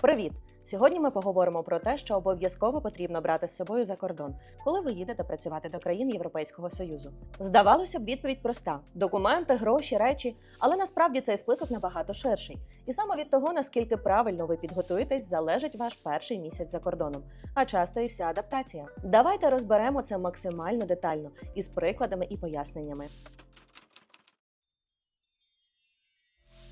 Привіт! Сьогодні ми поговоримо про те, що обов'язково потрібно брати з собою за кордон, коли ви їдете працювати до країн Європейського союзу. Здавалося б, відповідь проста: документи, гроші, речі, але насправді цей список набагато ширший. І саме від того, наскільки правильно ви підготуєтесь, залежить ваш перший місяць за кордоном, а часто і вся адаптація. Давайте розберемо це максимально детально із прикладами і поясненнями.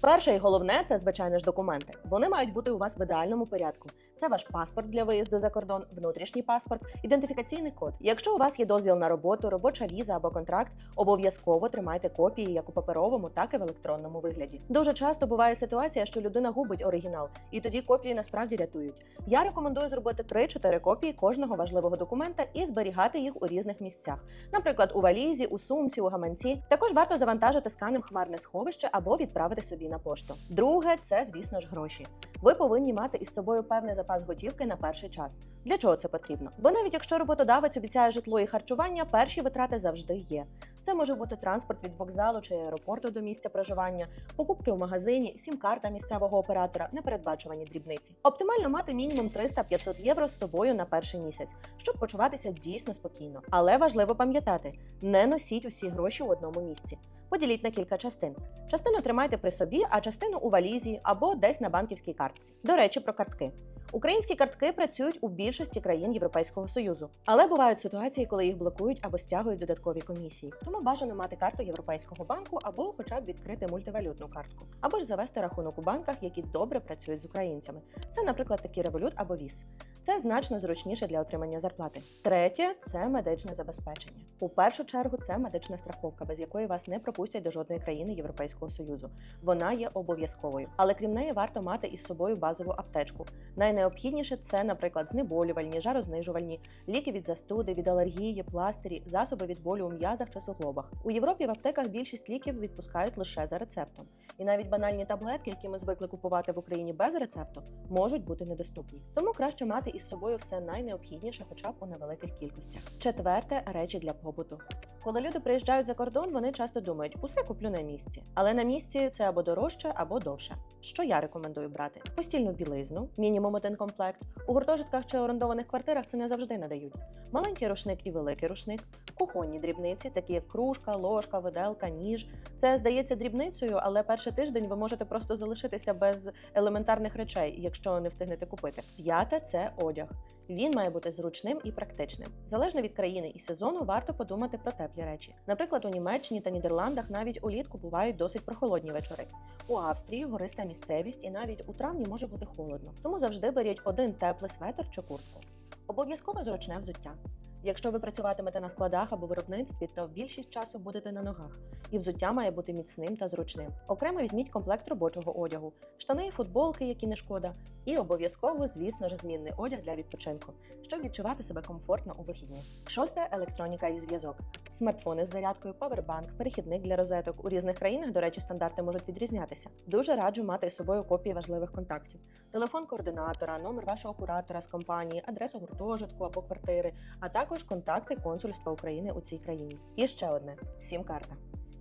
Перше і головне це звичайно ж документи. Вони мають бути у вас в ідеальному порядку. Це ваш паспорт для виїзду за кордон, внутрішній паспорт, ідентифікаційний код. Якщо у вас є дозвіл на роботу, робоча віза або контракт, обов'язково тримайте копії як у паперовому, так і в електронному вигляді. Дуже часто буває ситуація, що людина губить оригінал, і тоді копії насправді рятують. Я рекомендую зробити 3-4 копії кожного важливого документа і зберігати їх у різних місцях, наприклад, у валізі, у сумці, у гаманці. Також варто завантажити сканем хмарне сховище або відправити собі на пошту. Друге, це звісно ж гроші. Ви повинні мати із собою певний запас готівки на перший час. Для чого це потрібно? Бо навіть якщо роботодавець обіцяє житло і харчування, перші витрати завжди є. Це може бути транспорт від вокзалу чи аеропорту до місця проживання, покупки в магазині, сім-карта місцевого оператора, непередбачувані дрібниці. Оптимально мати мінімум 300-500 євро з собою на перший місяць, щоб почуватися дійсно спокійно. Але важливо пам'ятати, не носіть усі гроші в одному місці. Поділіть на кілька частин. Частину тримайте при собі, а частину у валізі або десь на банківській картці. До речі, про картки. Українські картки працюють у більшості країн Європейського союзу, але бувають ситуації, коли їх блокують або стягують додаткові комісії. Тому бажано мати карту Європейського банку або, хоча б відкрити мультивалютну картку, або ж завести рахунок у банках, які добре працюють з українцями. Це, наприклад, такі револют або віз. Це значно зручніше для отримання зарплати. Третє це медичне забезпечення. У першу чергу це медична страховка, без якої вас не пропустять до жодної країни Європейського союзу. Вона є обов'язковою, але крім неї варто мати із собою базову аптечку. Найнеобхідніше це, наприклад, знеболювальні, жарознижувальні, ліки від застуди, від алергії, пластирі, засоби від болю у м'язах чи суглобах. У Європі в аптеках більшість ліків відпускають лише за рецептом, і навіть банальні таблетки, які ми звикли купувати в Україні без рецепту, можуть бути недоступні. Тому краще мати із собою все найнеобхідніше, хоча б у невеликих кількостях. Четверте речі для побуту. Коли люди приїжджають за кордон, вони часто думають, усе куплю на місці. Але на місці це або дорожче, або довше. Що я рекомендую брати? Постільну білизну, мінімум один комплект. У гуртожитках чи орендованих квартирах це не завжди надають. Маленький рушник і великий рушник, кухонні дрібниці, такі як кружка, ложка, виделка, ніж. Це здається дрібницею, але перший тиждень ви можете просто залишитися без елементарних речей, якщо не встигнете купити. П'яте це одяг. Він має бути зручним і практичним. Залежно від країни і сезону, варто подумати про теплі речі. Наприклад, у Німеччині та Нідерландах навіть улітку бувають досить прохолодні вечори. У Австрії гориста місцевість і навіть у травні може бути холодно. Тому завжди беріть один теплий светр чи куртку. Обов'язково зручне взуття. Якщо ви працюватимете на складах або виробництві, то більшість часу будете на ногах, і взуття має бути міцним та зручним. Окремо візьміть комплект робочого одягу, штани і футболки, які не шкода, і обов'язково, звісно ж, змінний одяг для відпочинку, щоб відчувати себе комфортно у вихідні. Шосте електроніка і зв'язок. Смартфони з зарядкою, павербанк, перехідник для розеток. У різних країнах, до речі, стандарти можуть відрізнятися. Дуже раджу мати з собою копії важливих контактів: телефон координатора, номер вашого куратора з компанії, адресу гуртожитку або квартири, а також контакти консульства України у цій країні. І ще одне сім-карта.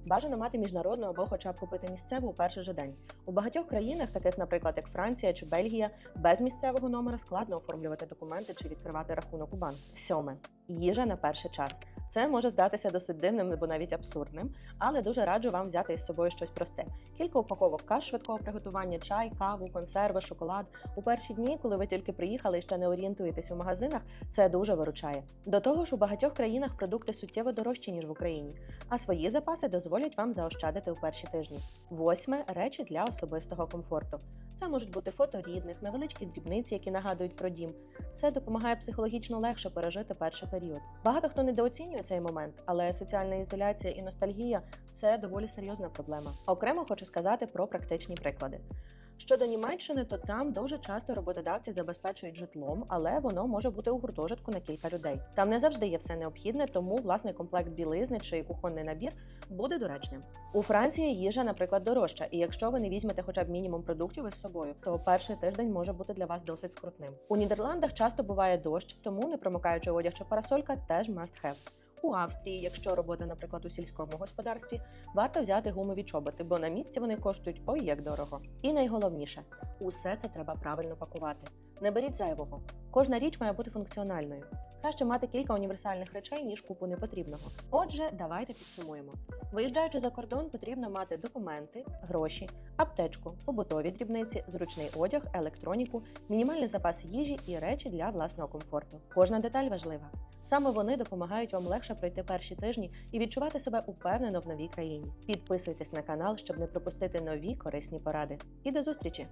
Бажано мати міжнародну або хоча б купити місцеву у перший же день. У багатьох країнах, таких, наприклад, як Франція чи Бельгія, без місцевого номера складно оформлювати документи чи відкривати рахунок у банку. Сьоме їжа на перший час. Це може здатися досить дивним або навіть абсурдним, але дуже раджу вам взяти із собою щось просте: кілька упаковок каш швидкого приготування, чай, каву, консерви, шоколад. У перші дні, коли ви тільки приїхали і ще не орієнтуєтесь у магазинах, це дуже виручає. До того ж, у багатьох країнах продукти суттєво дорожчі ніж в Україні, а свої запаси дозволять вам заощадити у перші тижні. Восьме речі для особистого комфорту. Це можуть бути фото рідних, невеличкі дрібниці, які нагадують про дім. Це допомагає психологічно легше пережити перший період. Багато хто недооцінює цей момент, але соціальна ізоляція і ностальгія це доволі серйозна проблема. Окремо хочу сказати про практичні приклади. Щодо Німеччини, то там дуже часто роботодавці забезпечують житлом, але воно може бути у гуртожитку на кілька людей. Там не завжди є все необхідне, тому власний комплект білизни чи кухонний набір буде доречним. У Франції їжа, наприклад, дорожча, і якщо ви не візьмете хоча б мінімум продуктів із собою, то перший тиждень може бути для вас досить скрутним. У Нідерландах часто буває дощ, тому непромокаючий одяг чи парасолька теж must have. У Австрії, якщо робота, наприклад, у сільському господарстві, варто взяти гумові чоботи, бо на місці вони коштують ой як дорого. І найголовніше, усе це треба правильно пакувати. Не беріть зайвого. Кожна річ має бути функціональною. Краще мати кілька універсальних речей, ніж купу непотрібного. Отже, давайте підсумуємо. Виїжджаючи за кордон, потрібно мати документи, гроші, аптечку, побутові дрібниці, зручний одяг, електроніку, мінімальний запас їжі і речі для власного комфорту. Кожна деталь важлива. Саме вони допомагають вам легше пройти перші тижні і відчувати себе упевнено в новій країні. Підписуйтесь на канал, щоб не пропустити нові корисні поради. І до зустрічі!